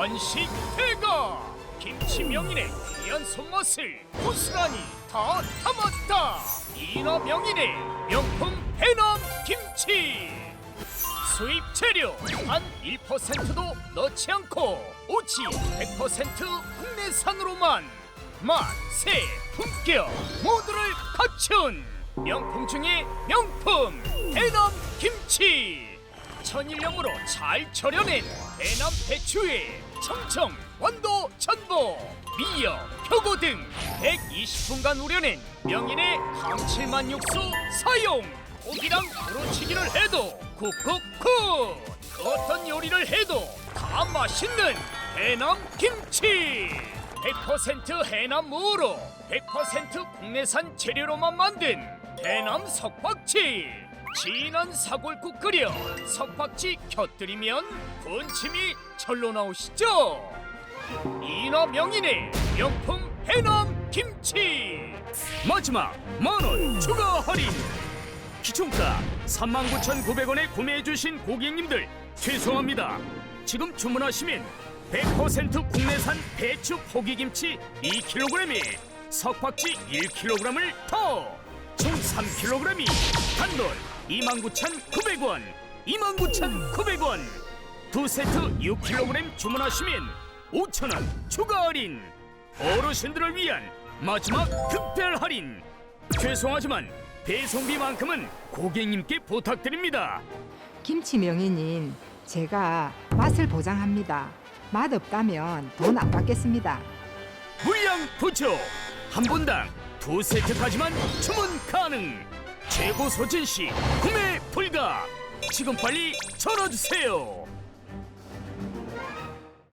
한식 대가 김치 명인의 귀한 손맛을 고스란히 다 담았다! 이나 명인의 명품 해남 김치! 수입 재료 단 1%도 넣지 않고 오직 100% 국내산으로만 맛, 새, 품격 모두를 갖춘 명품 중의 명품 해남 김치! 천일염으로 잘 절여낸 해남 배추에 청청, 원도, 전보, 미역, 표고 등 120분간 우려낸 명인의 감칠맛 육수 사용. 고기랑 부러치기를 해도 쿡쿡쿡. 그 어떤 요리를 해도 다 맛있는 해남 김치. 100% 해남 무로 100% 국내산 재료로만 만든 해남 석박지 진한 사골국 끓여 석박지 곁들이면 군침이 절로 나오시죠 이나 명인의 명품 해남 김치 마지막 만원 추가 할인 기총가 39,900원에 구매해주신 고객님들 죄송합니다. 지금 주문하시면 100% 국내산 배추 포기김치 2kg에 석박지 1kg을 더! 총 3kg이 단돈 29,900원 29,900원 두 세트 6kg 주문하시면 5,000원 추가 할인 어르신들을 위한 마지막 특별 할인 죄송하지만 배송비만큼은 고객님께 부탁드립니다. 김치 명인인 제가 맛을 보장합니다. 맛 없다면 돈 안 받겠습니다. 물량 부족 한 분당 두 세트까지만 주문 가능 최고 소진 시 구매 불가 지금 빨리 전화 주세요.